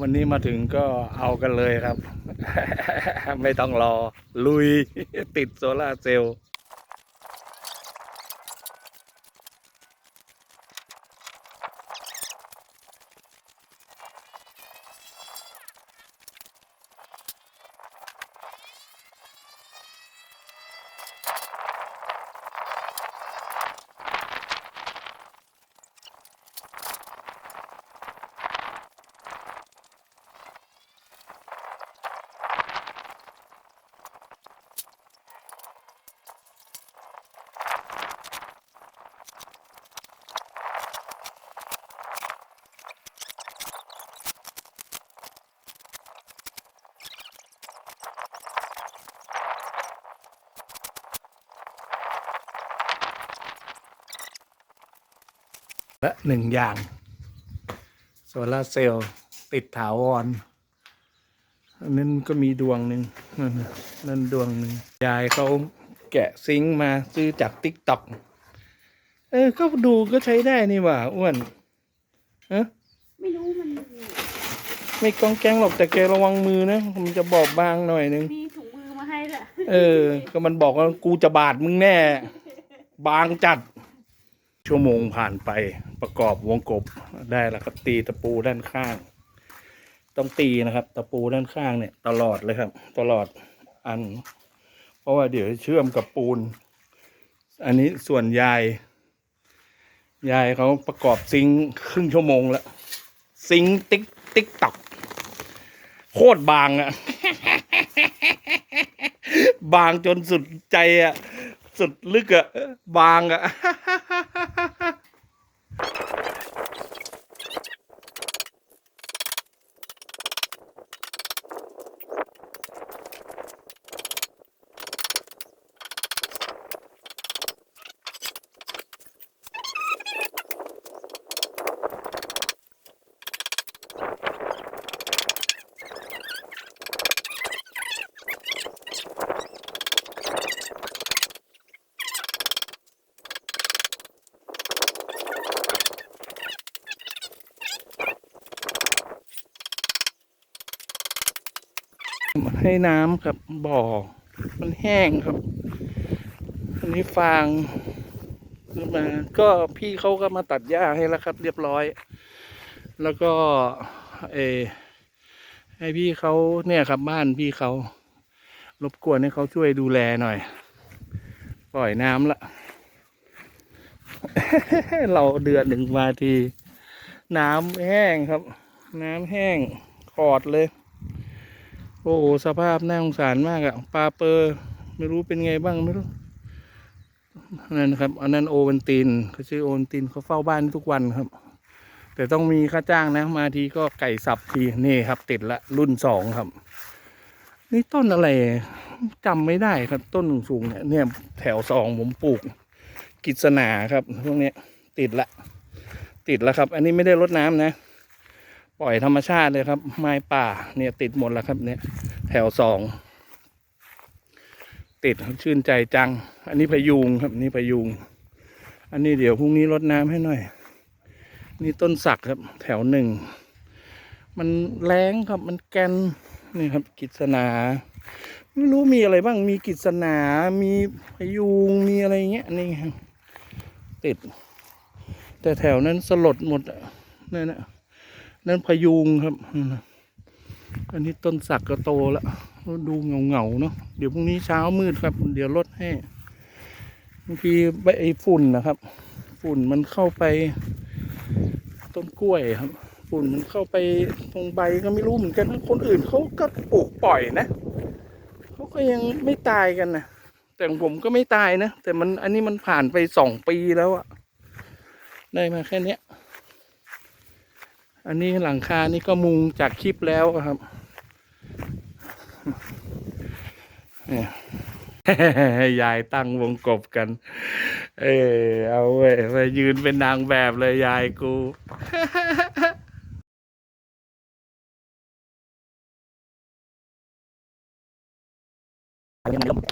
วันนี้มาถึงก็เอากันเลยครับ ไม่ต้องรอ ลุยติดโซลาร์เซลล์ ละหนึ่งอย่างโซลาร์เซลล์ติดถาวรอันนั้นก็มีดวงหนึ่งนั่นน่ะนั่นดวงหนึ่งยายเขาแกะซิงค์มาซื้อจากติ๊กต็อกเออ ก็ดูก็ใช้ได้นี่หว่าอ้วนฮะไม่รู้มันไม่กองแกงหรอกแต่แกระวังมือนะมันจะบอบบางหน่อยนึงมีถุงมือมาให้ด้วยเออ ก็มันบอกว่ากูจะบาดมึงแน่ บางจัด ชั่วโมงผ่านไปประกอบวงกบได้แล้วครับตีตะปูด้านข้าง ต้องตีนะครับ ตะปูด้านข้างเนี่ยตลอดเลยครับ ตลอดอัน เพราะว่าเดี๋ยวเชื่อมกับปูน อันนี้ส่วนยาย ยายเขาประกอบซิงครึ่งชั่วโมงแล้วซิงติ๊กติ๊กตอกโคตรบางอะบางจนสุดใจอะสุดลึกอะบางอะ ให้น้ำครับบ่อ มันแห้งครับ อันนี้ฟางขึ้นมา ก็พี่เขาก็มาตัดหญ้าให้แล้วครับ เรียบร้อย แล้วก็เออให้พี่เขาเนี่ยครับบ้านพี่เขารบกวนให้เขาช่วยดูแลหน่อย ปล่อยน้ำละ เราเดือนหนึ่งมาที น้ำแห้งครับ น้ำแห้งขอดเลย โอ้โหสภาพน่าสงสารมากอะปลาเปอร์ไม่รู้เป็นไงบ้างไม่รู้นั่นนะครับอันนั้นโอวันตินเขาชื่อโอวันตินเขาเฝ้าบ้านทุกวันครับ แต่ต้องมีค่าจ้างนะ มาทีก็ไก่สับทีนี่ครับ ติดละรุ่นสองครับ นี่ต้นอะไรจำไม่ได้ครับต้นสูงๆเนี่ยเนี่ยแถวสองผมปลูกกิษณาครับพวกนี้ติดละ ติดแล้วครับ อันนี้ไม่ได้รดน้ำนะ ปล่อยธรรมชาติเลยครับ ไม้ป่าเนี่ยติดหมดแล้วครับเนี่ย แถวสองติดชื่นใจจัง อันนี้พยุงครับนี่พยุง อันนี้เดี๋ยวพรุ่งนี้รดน้ำให้หน่อย นี่ต้นสักครับ แถวหนึ่ง มันแรงครับมันแกนนี่ครับกิษณาไม่รู้มีอะไรบ้างมีกิษณามีพยุงมีอะไรเงี้ยนี่ครับติด แต่แถวนั้นสลดหมดนั่นนะ นั่นพยุงครับ อันนี้ต้นสักก็โตแล้วดูเงาเงาเนาะเดี๋ยวพรุ่งนี้เช้ามืดครับ เดี๋ยวลดให้บางทีใบไอ้ฝุ่นนะครับ ฝุ่นมันเข้าไป ต้นกล้วยครับ ฝุ่นมันเข้าไปตรงใบก็ไม่รู้เหมือนกันคนอื่นเขาก็ปลูกปล่อยนะเขาก็ยังไม่ตายกันนะแต่ของผมก็ไม่ตายนะ แต่มันอันนี้มันผ่านไปสองปีแล้วอะได้มาแค่เนี้ย อันนี้หลังคานี่ก็มุงจากคลิปแล้วครับเนี่ยยายตั้งวงกบกัน เออเอาเว้ยไปยืนเป็นนางแบบเลยยายกูเ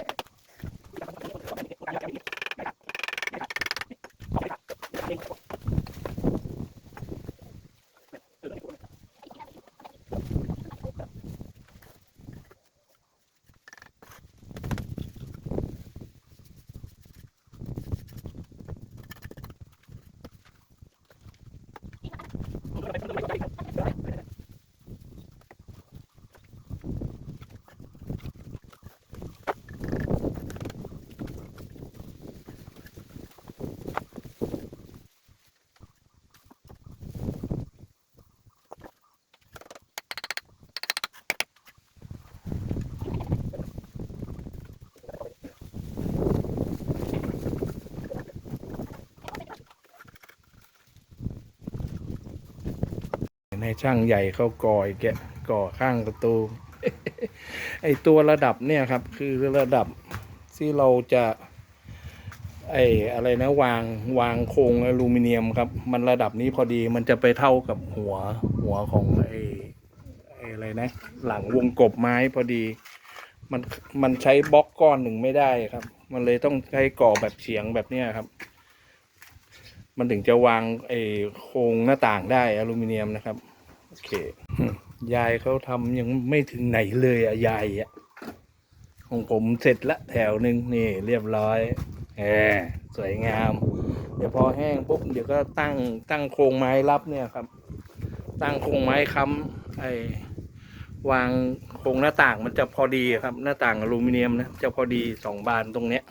ช่างใหญ่เขาก่ออีกแกก่อข้างประตู ไอตัวระดับเนี่ยครับ คือระดับที่เราจะไออะไรนะวางวางโครงอลูมิเนียมครับ มันระดับนี้พอดีมันจะไปเท่ากับหัวหัวของไอไออะไรนะ หลังวงกบไม้พอดี มันมันใช้บล็อกก้อนหนึ่งไม่ได้ครับ มันเลยต้องใช้ก่อแบบเฉียงแบบเนี้ยครับ มันถึงจะวางไอโครงหน้าต่างได้อลูมิเนียมนะครับ โอเค ยายเขาทำยังไม่ถึงไหนเลยอะยายอะของผมเสร็จละแถวหนึ่งนี่ เรียบร้อยแหมสวยงาม เดี๋ยวพอแห้งปุ๊บเดี๋ยวก็ตั้งตั้งโครงไม้รับเนี่ยครับ ตั้งโครงไม้ค้ำไอวางโครงหน้าต่างมันจะพอดีครับ หน้าต่างอลูมิเนียมนะจะพอดีสองบานตรงเนี้ย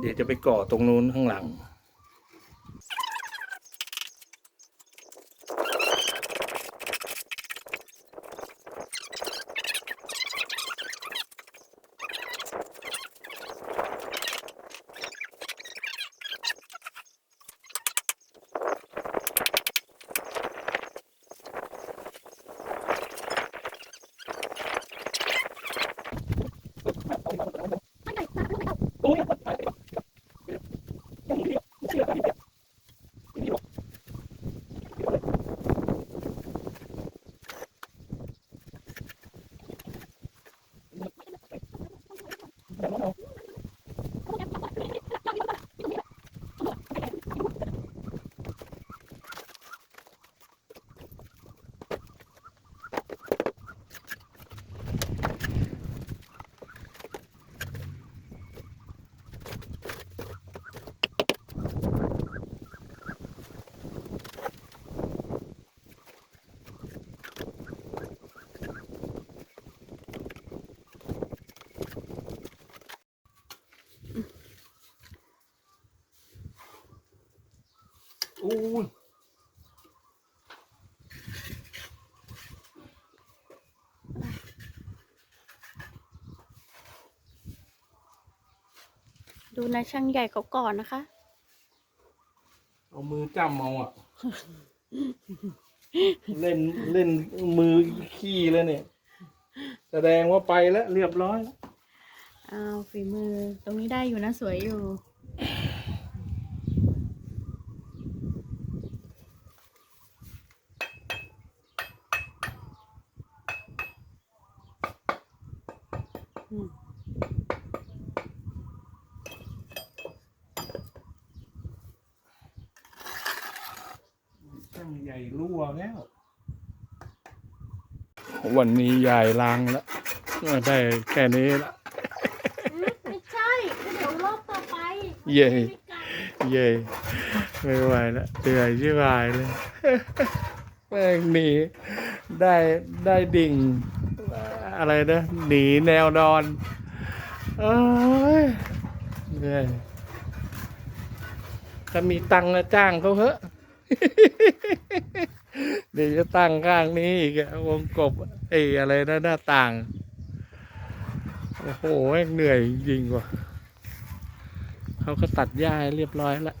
เดี๋ยวจะไปก่อตรงนู้นข้างหลัง อู้ยดูนะช่างใหญ่เขาก่อนนะคะ เอามือจ้ำเอาอะ เล่นเล่นมือขี้แล้วเนี่ย แสดงว่าไปแล้วเรียบร้อยอ้าวฝีมือตรงนี้ได้อยู่นะสวยอยู่ ช่างใหญ่รั่วแล้ว วันนี้ยายล้างแล้วได้แค่นี้ละไม่ใช่เดี๋ยวรอบต่อไปเย่เย่ไม่ไหวแล้วเหนื่อยชิบหายเลยแม่งหนีได้ได้ดิ่ง อะไรนะหนีแนวนอนเอ้ยเหนื่อยถ้ามีตังค์นะจ้างเขาเถอะ เดี๋ยวจะตั้งข้างนี้อีกอะวงกบไอ้อะไรนะหน้าต่าง โอ้โหแม่งเหนื่อยจริงๆว่ะเขาก็ตัดหญ้าเรียบร้อยแล้ว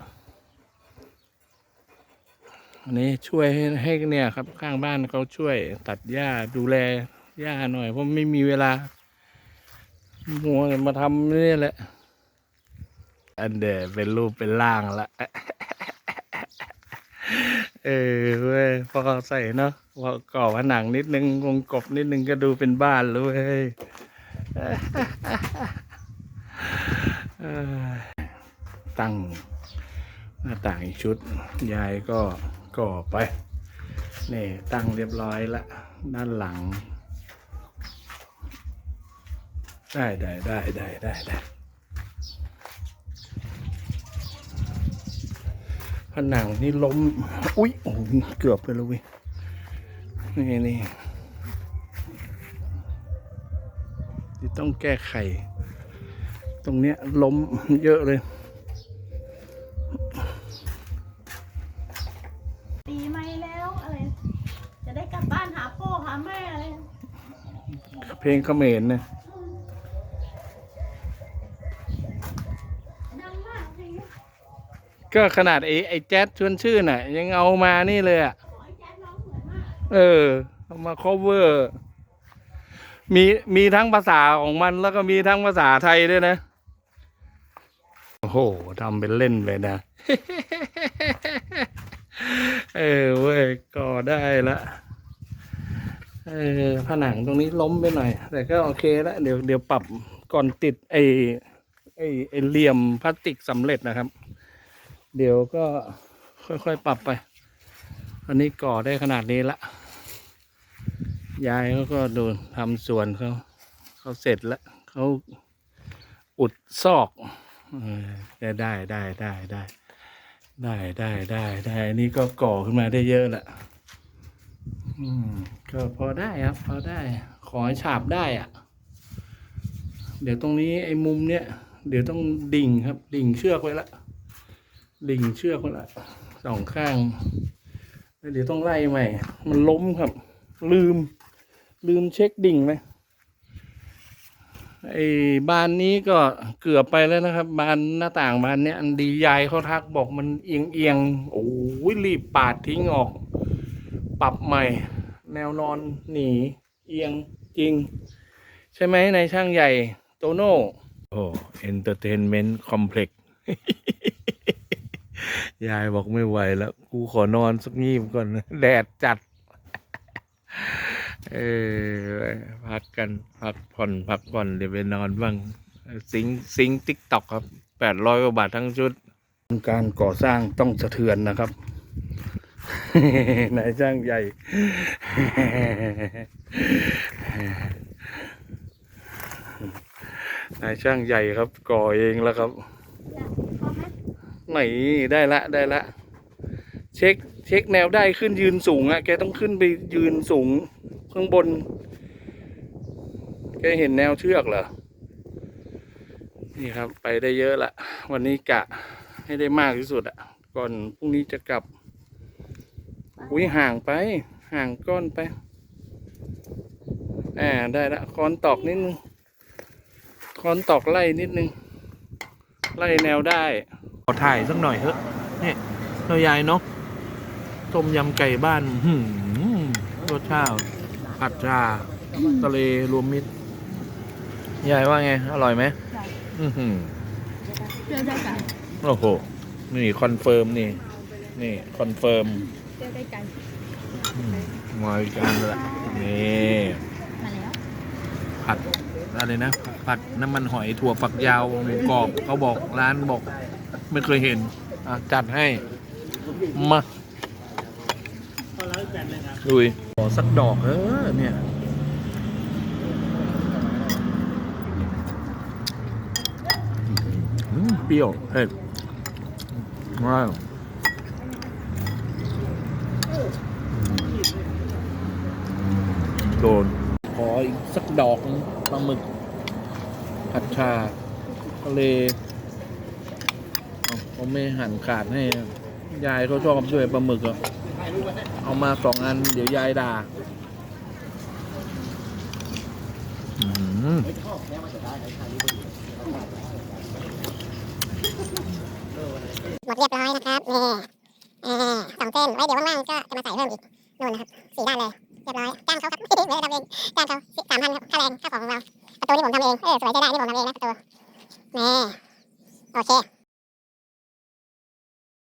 อันนี้ช่วยให้ให้เนี่ยครับข้างบ้านเขาช่วยตัดหญ้าดูแลหญ้าหน่อยเพราะไม่มีเวลามัวมาทำนี่แหละ อันเดเป็นรูปเป็นร่างละ เออเว้ยพอใส่เนาะพอก่อผนังนิดนึงวงกบนิดนึงก็ดูเป็นบ้านแล้วเว้ยตั้งหน้าต่างอีกชุด ยายก็ก่อไป นี่ตั้งเรียบร้อยละ ด้านหลัง ได้ได้ได้ได้ได้ได้ ผนังนี่ล้ม อุ๊ยโอ้โหเกือบไปแล้วเว้ยนี่นี่ที่ต้องแก้ไข ตรงเนี้ยล้มเยอะเลย ปีใหม่แล้วอะไร จะได้กลับบ้านหาพ่อหาแม่อะไร เพลงเขมรนะ ดังมากจริง ก็ขนาดไอ้ไอ้แจ๊ดชวนชื่นน่ะ ยังเอามานี่เลยอะขอให้แจ๊ดร้องเหมือนเออเอามา cover มีมีทั้งภาษาของมันแล้วก็มีทั้งภาษาไทยด้วยนะ โอ้โหทำเป็นเล่นไปนะ เออเว้ยก็ได้ละเออผนังตรงนี้ล้มไปหน่อย แต่ก็โอเคละเดี๋ยวเดี๋ยวปรับก่อนติดไอไอไอเหลี่ยมพลาสติกสำเร็จนะครับ เดี๋ยวก็ค่อยๆปรับไป อันนี้ก่อได้ขนาดนี้ละ ยายเขาก็ดูทำสวนเขาเขาเสร็จแล้วเขาอุดซอกได้ได้ได้ได้ได้ได้ได้ได้ได้อันนี้ก็ก่อขึ้นมาได้เยอะละอืมก็พอได้ครับ พอได้ ขอให้ฉาบได้อะเดี๋ยวตรงนี้ไอ้มุมเนี้ยเดี๋ยวต้องดิ่งครับ ดิ่งเชือกไว้ละ ดิ่งเชือกไว้ละสองข้างแล้วเดี๋ยวต้องไล่ใหม่ มันล้มครับ ลืม ลืมเช็คดิ่งไหมไอ้บานนี้ก็เกือบไปแล้วนะครับ บานหน้าต่างบานเนี้ยอันดียายเขาทักบอกมันเอียงเอียงโอ้ยรีบปาดทิ้งออก ปรับใหม่ แนวนอนหนี เอียงจริง ใช่ไหมในช่างใหญ่ โตโน่โอ้เอนเตอร์เทนเมนต์คอมเพล็กซ์ ยายบอกไม่ไหวแล้ว กูขอนอนสักงีบก่อนนะแดดจัด เออพักกันพักผ่อนพักผ่อนเดี๋ยวไปนอนบ้างซิงซิงติ๊กตอกครับแปดร้อยกว่าบาททั้งชุด การก่อสร้างต้องสะเทือนนะครับนายช่างใหญ่ นายช่างใหญ่ครับ ก่อเองแล้วครับ หนได้ละได้ละ เช็คเช็คแนวได้ขึ้นยืนสูงอะแกต้องขึ้นไปยืนสูงข้างบน แกเห็นแนวเชือกเหรอ นี่ครับไปได้เยอะละ วันนี้กะให้ได้มากที่สุดอะก่อนพรุ่งนี้จะกลับ อุ้ยห่างไป ห่างก้อนไปอ่าได้ละคอนตอกนิดนึงคอนตอกไล่นิดนึง ไล่แนวได้ ขอถ่ายสักหน่อยเถอะเนี่ยเรายายเนาะต้มยำไก่บ้านหืมรสชาติผัดชาทะเลรวมมิตรยายว่าไง อร่อยไหมอือหือเปรี้ยวได้กันโอ้โห นี่คอนเฟิร์มนี่ นี่คอนเฟิร์มเปรี้ยวได้กันอืมาอีกอันละนี่มาแล้วผัดอะไรนะ ผัดน้ำมันหอยถั่วฝักยาวหมูกรอบเขาบอกร้านบอก ไม่เคยเห็น อะ จัดให้ มาดุยขอสักดอก เออ เนี่ยอืมเปรี้ยวเผ็ดว้าวโดน ขออีกสักดอกปลาหมึกผัดชาทะเล เอาเขาไม่หั่นขาดให้ ยายเขาชอบด้วยปลาหมึกอะเอามาสองอัน เดี๋ยวยายด่าอืมหมดเรียบร้อยนะครับนี่อ่าสองเส้นไว้เดี๋ยวว่างๆก็จะมาใส่เพิ่มอีกนู่นนะครับสี่ด้านเลยเรียบร้อยจ้างเขาครับไม่ได้ทำเองจ้างเขาสามพันครับค่าแรงค่าของของเราประตูนี่ผมทำเองเออสวยใจได้นี่ผมทำเองนะประตูนี่โอเค